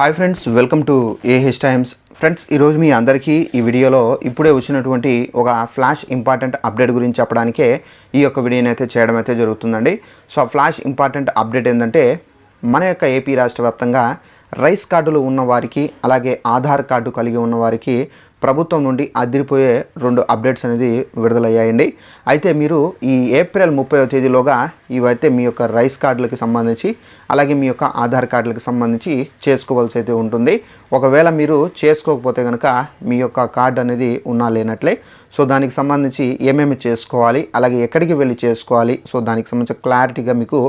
Hi friends welcome to A H times. Friends ఈరోజు మీ అందరికీ ఈ వీడియోలో ఇప్పుడే వచ్చినటువంటి ఒక ఫ్లాష్ ఇంపార్టెంట్ అప్డేట్ గురించి చెప్పడానికే ఈ యొక్క వీడియోని అయితే చేయడం అయితే జరుగుతుందండి. సో ఆ ఫ్లాష్ ఇంపార్టెంట్ అప్డేట్ ఏంటంటే మన యొక్క ఏపీ రాష్ట్ర వ్యాప్తంగా రైస్ కార్డులు ఉన్నవారికి అలాగే ఆధార్ కార్డు కలిగి ఉన్నవారికి ప్రభుత్వం నుండి అదిరిపోయే రెండు అప్డేట్స్ అనేది విడుదలయ్యాయండి. అయితే మీరు ఈ ఏప్రిల్ ముప్పై తేదీలోగా ఇవైతే మీ యొక్క రైస్ కార్డులకి సంబంధించి అలాగే మీ యొక్క ఆధార్ కార్డులకు సంబంధించి చేసుకోవాల్సి అయితే ఉంటుంది. ఒకవేళ మీరు చేసుకోకపోతే కనుక మీ యొక్క కార్డు అనేది ఉన్నా లేనట్లే. సో దానికి సంబంధించి ఏమేమి చేసుకోవాలి అలాగే ఎక్కడికి వెళ్ళి చేసుకోవాలి సో దానికి సంబంధించిన క్లారిటీగా మీకు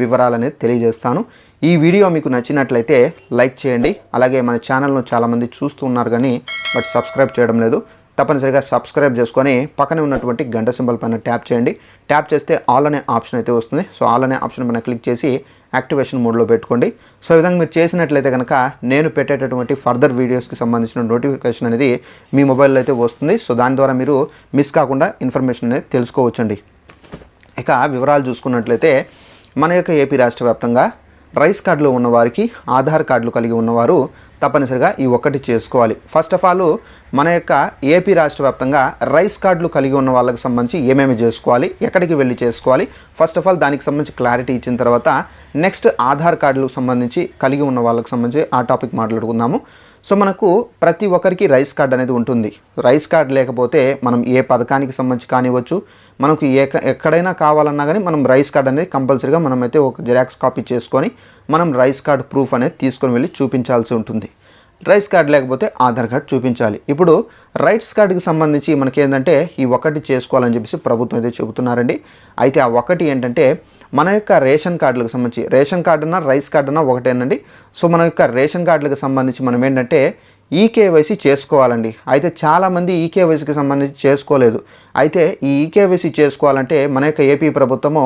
వివరాలు అనేది తెలియజేస్తాను. ఈ వీడియో మీకు నచ్చినట్లయితే లైక్ చేయండి. అలాగే మన ఛానల్ను చాలామంది చూస్తూ ఉన్నారు కానీ బట్ సబ్స్క్రైబ్ చేయడం లేదు. తప్పనిసరిగా సబ్స్క్రైబ్ చేసుకొని పక్కనే ఉన్నటువంటి గంట సింబల్ పైన ట్యాప్ చేయండి. ట్యాప్ చేస్తే ఆల్ అనే ఆప్షన్ అయితే వస్తుంది. సో ఆల్ అనే ఆప్షన్ పైన క్లిక్ చేసి యాక్టివేషన్ మోడ్లో పెట్టుకోండి. సో ఈ విధంగా మీరు చేసినట్లయితే కనుక నేను పెట్టేటటువంటి ఫర్దర్ వీడియోస్కి సంబంధించిన నోటిఫికేషన్ అనేది మీ మొబైల్లో అయితే వస్తుంది. సో దాని ద్వారా మీరు మిస్ కాకుండా ఇన్ఫర్మేషన్ అనేది తెలుసుకోవచ్చండి. ఇక వివరాలు చూసుకున్నట్లయితే మన యొక్క ఏపీ రాష్ట్ర వ్యాప్తంగా రైస్ కార్డులో ఉన్నవారికి ఆధార్ కార్డులు కలిగి ఉన్నవారు తప్పనిసరిగా ఈ ఒక్కటి చేసుకోవాలి. ఫస్ట్ ఆఫ్ ఆల్ మన యొక్క ఏపీ రాష్ట్ర వ్యాప్తంగా రైస్ కార్డులు కలిగి ఉన్న వాళ్ళకి సంబంధించి ఏమేమి చేసుకోవాలి ఎక్కడికి వెళ్ళి చేసుకోవాలి? ఫస్ట్ ఆఫ్ ఆల్ దానికి సంబంధించి క్లారిటీ ఇచ్చిన తర్వాత నెక్స్ట్ ఆధార్ కార్డులకు సంబంధించి కలిగి ఉన్న వాళ్ళకి సంబంధించి ఆ టాపిక్ మాట్లాడుకుందాము. సో మనకు ప్రతి ఒక్కరికి రైస్ కార్డ్ అనేది ఉంటుంది. రైస్ కార్డ్ లేకపోతే మనం ఏ పథకానికి సంబంధించి కానివ్వచ్చు మనకు ఏ ఎక్కడైనా కావాలన్నా కానీ మనం రైస్ కార్డ్ అనేది కంపల్సరీగా మనం అయితే ఒక జిరాక్స్ కాపీ చేసుకొని మనం రైస్ కార్డ్ ప్రూఫ్ అనేది తీసుకొని వెళ్ళి చూపించాల్సి ఉంటుంది. రైస్ కార్డ్ లేకపోతే ఆధార్ కార్డ్ చూపించాలి. ఇప్పుడు రైట్స్ కార్డుకి సంబంధించి మనకి ఏంటంటే ఈ ఒకటి చేసుకోవాలని చెప్పేసి ప్రభుత్వం అయితే చెబుతున్నారండి. అయితే ఆ ఒకటి ఏంటంటే మన యొక్క రేషన్ కార్డులకు సంబంధించి రేషన్ కార్డున రైస్ కార్డు ఒకటేనండి. సో మన యొక్క రేషన్ కార్డులకు సంబంధించి మనం ఏంటంటే ఈకేవైసీ చేసుకోవాలండి. అయితే చాలామంది ఈకేవైసీకి సంబంధించి చేసుకోలేదు. అయితే ఈ ఈకేవైసీ చేసుకోవాలంటే మన యొక్క ఏపీ ప్రభుత్వము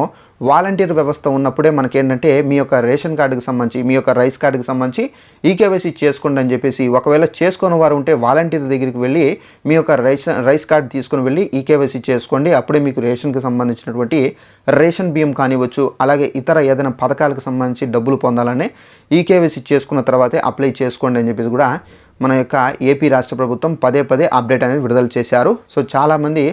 వాలంటీర్ వ్యవస్థ ఉన్నప్పుడే మనకేంటంటే మీ యొక్క రేషన్ కార్డుకి సంబంధించి మీ యొక్క రైస్ కార్డుకి సంబంధించి ఈకేవైసీ చేసుకోండి అని చెప్పేసి ఒకవేళ చేసుకున్న వారు ఉంటే వాలంటీర్ దగ్గరికి వెళ్ళి మీ యొక్క రైస్ రైస్ కార్డు తీసుకుని వెళ్ళి ఈకేవైసీ చేసుకోండి. అప్పుడే మీకు రేషన్కి సంబంధించినటువంటి రేషన్ బియ్యం కానివ్వచ్చు అలాగే ఇతర ఏదైనా పథకాలకు సంబంధించి డబ్బులు పొందాలని ఈకేవైసీ చేసుకున్న తర్వాతే అప్లై చేసుకోండి అని చెప్పేసి కూడా మన యొక్క ఏపీ రాష్ట్ర ప్రభుత్వం పదే పదే అప్డేట్ అనేది విడుదల చేశారు. సో చాలామంది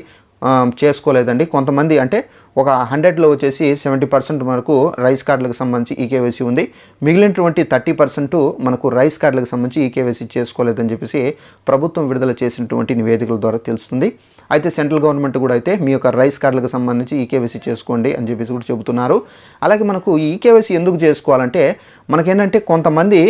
చేసుకోలేదండి. కొంతమంది అంటే ఒక హండ్రెడ్లో వచ్చేసి సెవెంటీ పర్సెంట్ మనకు రైస్ కార్డులకు సంబంధించి ఈకేవైసీ ఉంది. మిగిలినటువంటి థర్టీ పర్సెంట్ మనకు రైస్ కార్డులకు సంబంధించి ఈకేవైసీ చేసుకోలేదని చెప్పేసి ప్రభుత్వం విడుదల చేసినటువంటి నివేదికల ద్వారా తెలుస్తుంది. అయితే సెంట్రల్ గవర్నమెంట్ కూడా అయితే మీ యొక్క రైస్ కార్డులకు సంబంధించి ఈకేవైసీ చేసుకోండి అని చెప్పేసి కూడా చెబుతున్నారు. అలాగే మనకు ఈ ఈకేవైసీ ఎందుకు చేసుకోవాలంటే మనకేంటంటే కొంతమంది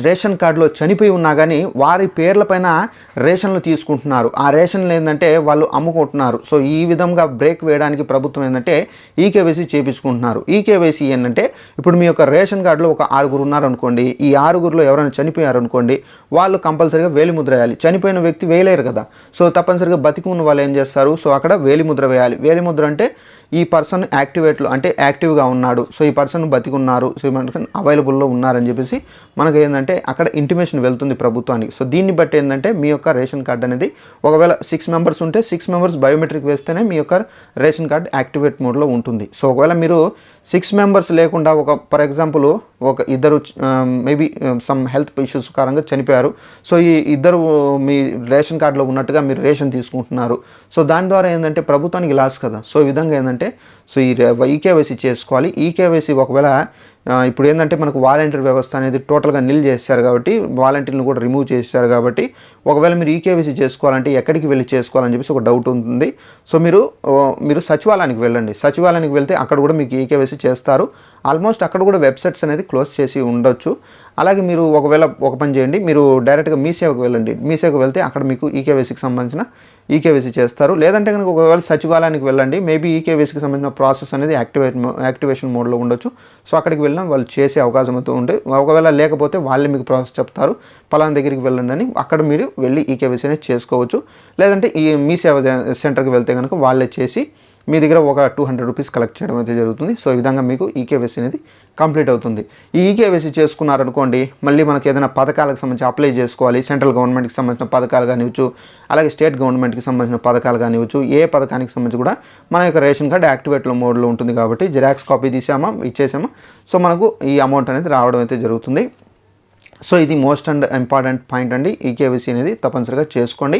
రేషన్ కార్డులో చనిపోయి ఉన్నా కానీ వారి పేర్లపైన రేషన్లు తీసుకుంటున్నారు. ఆ రేషన్లు ఏంటంటే వాళ్ళు అమ్ముకుంటున్నారు. సో ఈ విధంగా బ్రేక్ వేయడానికి ప్రభుత్వం ఏంటంటే ఈకేవైసీ చేపించుకుంటున్నారు. ఈకేవైసీ ఏంటంటే ఇప్పుడు మీ యొక్క రేషన్ కార్డులో ఒక ఆరుగురు ఉన్నారనుకోండి ఈ ఆరుగురులో ఎవరైనా చనిపోయారనుకోండి వాళ్ళు కంపల్సరీగా వేలిముద్ర వేయాలి. చనిపోయిన వ్యక్తి వేయలేరు కదా. సో తప్పనిసరిగా బతికి ఉన్న వాళ్ళు ఏం చేస్తారు? సో అక్కడ వేలిముద్ర వేయాలి. వేలిముద్ర అంటే ఈ పర్సన్ యాక్టివేట్లో అంటే యాక్టివ్గా ఉన్నాడు. సో ఈ పర్సన్ బతికున్నారు. సో మనకు అవైలబుల్లో ఉన్నారని చెప్పేసి మనకు ఏంటంటే అక్కడ ఇంటిమేషన్ వెళ్తుంది ప్రభుత్వానికి. సో దీన్ని బట్టి ఏంటంటే మీ యొక్క రేషన్ కార్డ్ అనేది ఒకవేళ సిక్స్ మెంబర్స్ ఉంటే సిక్స్ మెంబర్స్ బయోమెట్రిక్ వేస్తేనే మీ యొక్క రేషన్ కార్డ్ యాక్టివేట్ మోడ్లో ఉంటుంది. సో ఒకవేళ మీరు సిక్స్ మెంబర్స్ లేకుండా ఒక ఫర్ ఎగ్జాంపుల్ ఒక ఇద్దరు మేబీ సమ్ హెల్త్ ఇష్యూస్ కారణంగా చనిపోయారు. సో ఈ ఇద్దరు మీ రేషన్ కార్డులో ఉన్నట్టుగా మీరు రేషన్ తీసుకుంటున్నారు. సో దాని ద్వారా ఏంటంటే ప్రభుత్వానికి లాస్ కదా. సో ఈ విధంగా ఏంటంటే సో ఈ ఈకేవైసీ చేసుకోవాలి. ఈకేవైసీ ఒకవేళ ఇప్పుడు ఏంటంటే మనకు వాలంటీర్ వ్యవస్థ అనేది టోటల్గా నిల్ చేశారు కాబట్టి వాలంటీర్ని కూడా రిమూవ్ చేశారు కాబట్టి ఒకవేళ మీరు ఈకేవైసీ చేసుకోవాలంటే ఎక్కడికి వెళ్ళి చేసుకోవాలని చెప్పేసి ఒక డౌట్ ఉంటుంది. సో మీరు మీరు సచివాలయానికి వెళ్ళండి. సచివాలయానికి వెళ్తే అక్కడ కూడా మీకు ఈకేవైసీ చేస్తారు. ఆల్మోస్ట్ అక్కడ కూడా వెబ్సైట్స్ అనేది క్లోజ్ చేసి ఉండొచ్చు. అలాగే మీరు ఒకవేళ ఒక పని చేయండి మీరు డైరెక్ట్గా మీ సేవకు వెళ్ళండి. మీ సేవకు వెళ్తే అక్కడ మీకు ఈకేవైసీకి సంబంధించిన ఈకేవైసీ చేస్తారు. లేదంటే కనుక ఒకవేళ సచివాలయానికి వెళ్ళండి మేబీ ఈకేవైసీకి సంబంధించిన ప్రాసెస్ అనేది యాక్టివేట్ యాక్టివేషన్ మోడ్లో ఉండొచ్చు. సో అక్కడికి వెళ్ళినా వాళ్ళు చేసే అవకాశం అయితే ఉండే. ఒకవేళ లేకపోతే వాళ్ళే మీకు ప్రాసెస్ చెప్తారు. పలానా దగ్గరికి వెళ్ళండి అని అక్కడ మీరు వెళ్ళి ఈకేవైసీ అనేది చేసుకోవచ్చు. లేదంటే ఈ మీ సేవ సెంటర్కి వెళ్తే కనుక వాళ్ళే చేసి మీ దగ్గర ఒక టూ హండ్రెడ్ రూపీస్ కలెక్ట్ చేయడం అయితే జరుగుతుంది. సో ఈ విధంగా మీకు ఈకేవైసీ అనేది కంప్లీట్ అవుతుంది. ఈ ఈకేవైసీ చేసుకున్నారనుకోండి మళ్ళీ మనకి ఏదైనా పథకాలకు సంబంధించి అప్లై చేసుకోవాలి. సెంట్రల్ గవర్నమెంట్కి సంబంధించిన పథకాలు కానివచ్చు అలాగే స్టేట్ గవర్నమెంట్కి సంబంధించిన పథకాలు కానివచ్చు ఏ పథకానికి సంబంధించి కూడా మన యొక్క రేషన్ కార్డ్ యాక్టివేట్లో మోడ్లో ఉంటుంది కాబట్టి జిరాక్స్ కాపీ తీసామా? ఇచ్చేసామా? సో మనకు ఈ అమౌంట్ అనేది రావడం అయితే జరుగుతుంది. సో ఇది మోస్ట్ అండ్. ఇంపార్టెంట్ పాయింట్ అండి ఈకేవైసీ అనేది తప్పనిసరిగా చేసుకోండి.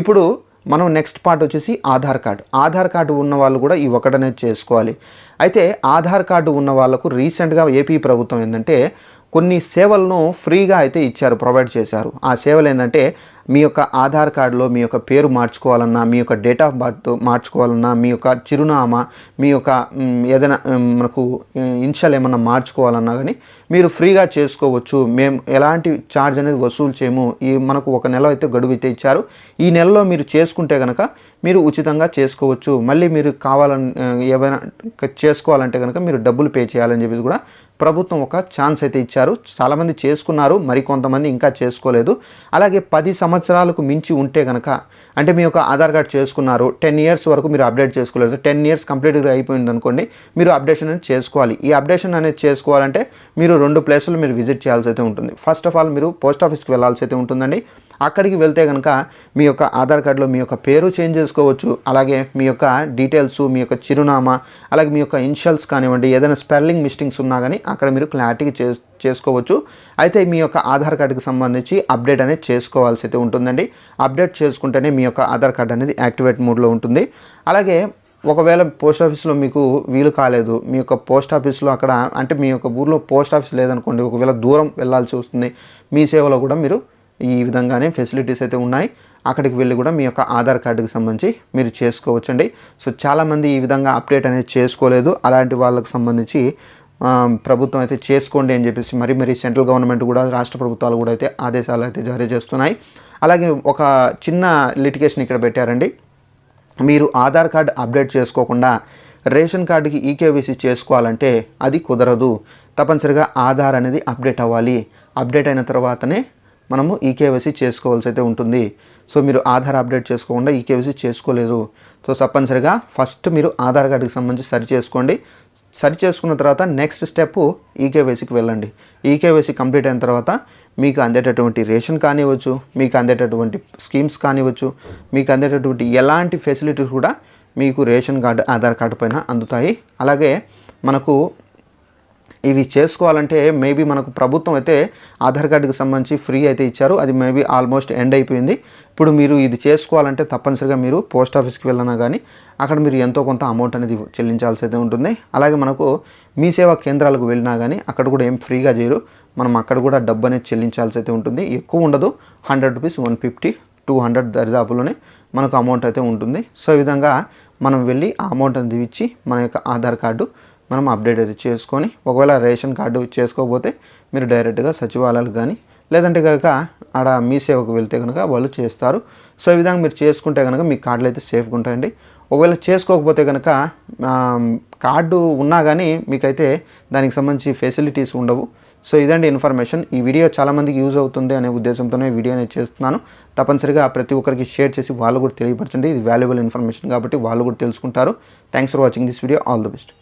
ఇప్పుడు మనం నెక్స్ట్ పార్ట్ వచ్చేసి ఆధార్ కార్డు. ఆధార్ కార్డు ఉన్న వాళ్ళు కూడా ఈ ఒకటనేది చేసుకోవాలి. అయితే ఆధార్ కార్డు ఉన్న వాళ్ళకు రీసెంట్గా ఏపీ ప్రభుత్వం ఏంటంటే కొన్ని సేవలను ఫ్రీగా అయితే ఇచ్చారు ప్రొవైడ్ చేశారు. ఆ సేవలు ఏంటంటే మీ యొక్క ఆధార్ కార్డులో మీ యొక్క పేరు మార్చుకోవాలన్నా మీ యొక్క డేట్ ఆఫ్ బర్త్ మార్చుకోవాలన్నా మీ యొక్క చిరునామా మీ యొక్క ఏదైనా మనకు ఇన్షియల్ ఏమన్నా మార్చుకోవాలన్నా కానీ మీరు ఫ్రీగా చేసుకోవచ్చు. మేము ఎలాంటి ఛార్జ్ అనేది వసూలు చేయము. ఈ మనకు ఒక నెల అయితే గడువు అయితే ఇచ్చారు. ఈ నెలలో మీరు చేసుకుంటే కనుక మీరు ఉచితంగా చేసుకోవచ్చు. మళ్ళీ మీరు కావాలని ఏమైనా చేసుకోవాలంటే కనుక మీరు డబ్బులు పే చేయాలని చెప్పేసి కూడా ప్రభుత్వం ఒక ఛాన్స్ అయితే ఇచ్చారు. చాలామంది చేసుకున్నారు మరి కొంతమంది ఇంకా చేసుకోలేదు. అలాగే పది సంవత్సరాలకు మించి ఉంటే కనుక అంటే మీ యొక్క ఆధార్ కార్డ్ చేసుకున్నారు టెన్ ఇయర్స్ వరకు మీరు అప్డేట్ చేసుకోలేదు టెన్ ఇయర్స్ కంప్లీట్గా అయిపోయింది అనుకోండి మీరు అప్డేషన్ అనేది చేసుకోవాలి. ఈ అప్డేషన్ అనేది చేసుకోవాలంటే మీరు రెండు ప్లేసులు మీరు విజిట్ చేయాల్సి అయితే ఉంటుంది. ఫస్ట్ ఆఫ్ ఆల్ మీరు పోస్ట్ ఆఫీస్కి వెళ్ళాల్సి అయితే ఉంటుందండి. అక్కడికి వెళ్తే కనుక మీ యొక్క ఆధార్ కార్డులో మీ యొక్క పేరు చేంజ్ చేసుకోవచ్చు. అలాగే మీ యొక్క డీటెయిల్స్ మీ యొక్క చిరునామా అలాగే మీ యొక్క ఇన్షియల్స్ కానివ్వండి ఏదైనా స్పెల్లింగ్ మిస్టేక్స్ ఉన్నా కానీ అక్కడ మీరు క్లారిటీగా చే చేసుకోవచ్చు. అయితే మీ యొక్క ఆధార్ కార్డుకి సంబంధించి అప్డేట్ అనేది చేసుకోవాల్సి అయితే ఉంటుందండి. అప్డేట్ చేసుకుంటేనే మీ యొక్క ఆధార్ కార్డు అనేది యాక్టివేట్ మోడ్లో ఉంటుంది. అలాగే ఒకవేళ పోస్ట్ ఆఫీస్లో మీకు వీలు కాలేదు మీ యొక్క పోస్ట్ ఆఫీస్లో అక్కడ అంటే మీ యొక్క ఊర్లో పోస్ట్ ఆఫీస్ లేదనుకోండి ఒకవేళ దూరం వెళ్ళాల్సి వస్తుంది మీ సేవలో కూడా మీరు ఈ విధంగానే ఫెసిలిటీస్ అయితే ఉన్నాయి. అక్కడికి వెళ్ళి కూడా మీ యొక్క ఆధార్ కార్డుకి సంబంధించి మీరు చేసుకోవచ్చండి. సో చాలామంది ఈ విధంగా అప్డేట్ అనేది చేసుకోలేదు. అలాంటి వాళ్ళకి సంబంధించి ప్రభుత్వం అయితే చేసుకోండి అని చెప్పేసి మరి మరి సెంట్రల్ గవర్నమెంట్ కూడా రాష్ట్ర ప్రభుత్వాలు కూడా అయితే ఆదేశాలు అయితే జారీ చేస్తున్నాయి. అలాగే ఒక చిన్న లిటికేషన్ ఇక్కడ పెట్టారండి. మీరు ఆధార్ కార్డ్ అప్డేట్ చేసుకోకుండా రేషన్ కార్డుకి ఈకేవీసీ చేసుకోవాలంటే అది కుదరదు. తప్పనిసరిగా ఆధార్ అనేది అప్డేట్ అవ్వాలి. అప్డేట్ అయిన తర్వాతనే మనము ఈకేవైసీ చేసుకోవాల్సి అయితే ఉంటుంది. సో మీరు ఆధార్ అప్డేట్ చేసుకోకుండా ఈకేవైసీ చేసుకోలేదు. సో తప్పనిసరిగా ఫస్ట్ మీరు ఆధార్ కార్డుకి సంబంధించి సరి చేసుకోండి. సరి చేసుకున్న తర్వాత నెక్స్ట్ స్టెప్ ఈకేవైసీకి వెళ్ళండి. ఈకేవైసీ కంప్లీట్ అయిన తర్వాత మీకు అందేటటువంటి రేషన్ కానివ్వచ్చు మీకు అందేటటువంటి స్కీమ్స్ కానివ్వచ్చు మీకు అందేటటువంటి ఎలాంటి ఫెసిలిటీస్ కూడా మీకు రేషన్ కార్డు ఆధార్ కార్డు పైన అందుతాయి. అలాగే మనకు ఇవి చేసుకోవాలంటే మేబీ మనకు ప్రభుత్వం అయితే ఆధార్ కార్డుకి సంబంధించి ఫ్రీ అయితే ఇచ్చారు. అది మేబీ ఆల్మోస్ట్ ఎండ్ అయిపోయింది. ఇప్పుడు మీరు ఇది చేసుకోవాలంటే తప్పనిసరిగా మీరు పోస్ట్ ఆఫీస్కి వెళ్ళినా కానీ అక్కడ మీరు ఎంతో కొంత అమౌంట్ అనేది చెల్లించాల్సి అయితే ఉంటుంది. అలాగే మనకు మీ సేవా కేంద్రాలకు వెళ్ళినా కానీ అక్కడ కూడా ఏం ఫ్రీగా చేయరు. మనం అక్కడ కూడా డబ్బు అనేది చెల్లించాల్సి అయితే ఉంటుంది. ఎక్కువ ఉండదు. Hundred rupees one fifty two hundred దరిదాపులోనే మనకు అమౌంట్ అయితే ఉంటుంది. సో ఈ విధంగా మనం వెళ్ళి ఆ అమౌంట్ అనేది ఇచ్చి మన యొక్క ఆధార్ కార్డు మనం అప్డేట్ అది చేసుకొని ఒకవేళ రేషన్ కార్డు చేసుకోకపోతే మీరు డైరెక్ట్గా సచివాలయాలకు కానీ లేదంటే కనుక ఆడ మీ సేవకు వెళ్తే కనుక వాళ్ళు చేస్తారు. సో ఈ విధంగా మీరు చేసుకుంటే కనుక మీ కార్డులు అయితే సేఫ్గా ఉంటాయండి. ఒకవేళ చేసుకోకపోతే కనుక కార్డు ఉన్నా కానీ మీకైతే దానికి సంబంధించి ఫెసిలిటీస్ ఉండవు. సో ఇదండి ఇన్ఫర్మేషన్ ఈ వీడియో చాలామందికి యూజ్ అవుతుంది అనే ఉద్దేశంతోనే వీడియో అనేది చేస్తున్నాను. తప్పనిసరిగా ప్రతి ఒక్కరికి షేర్ చేసి వాళ్ళు కూడా తెలియపరచండి. ఇది వాల్యుబుల్ ఇన్ఫర్మేషన్ కాబట్టి వాళ్ళు కూడా తెలుసుకుంటారు. Thanks for watching this video all the best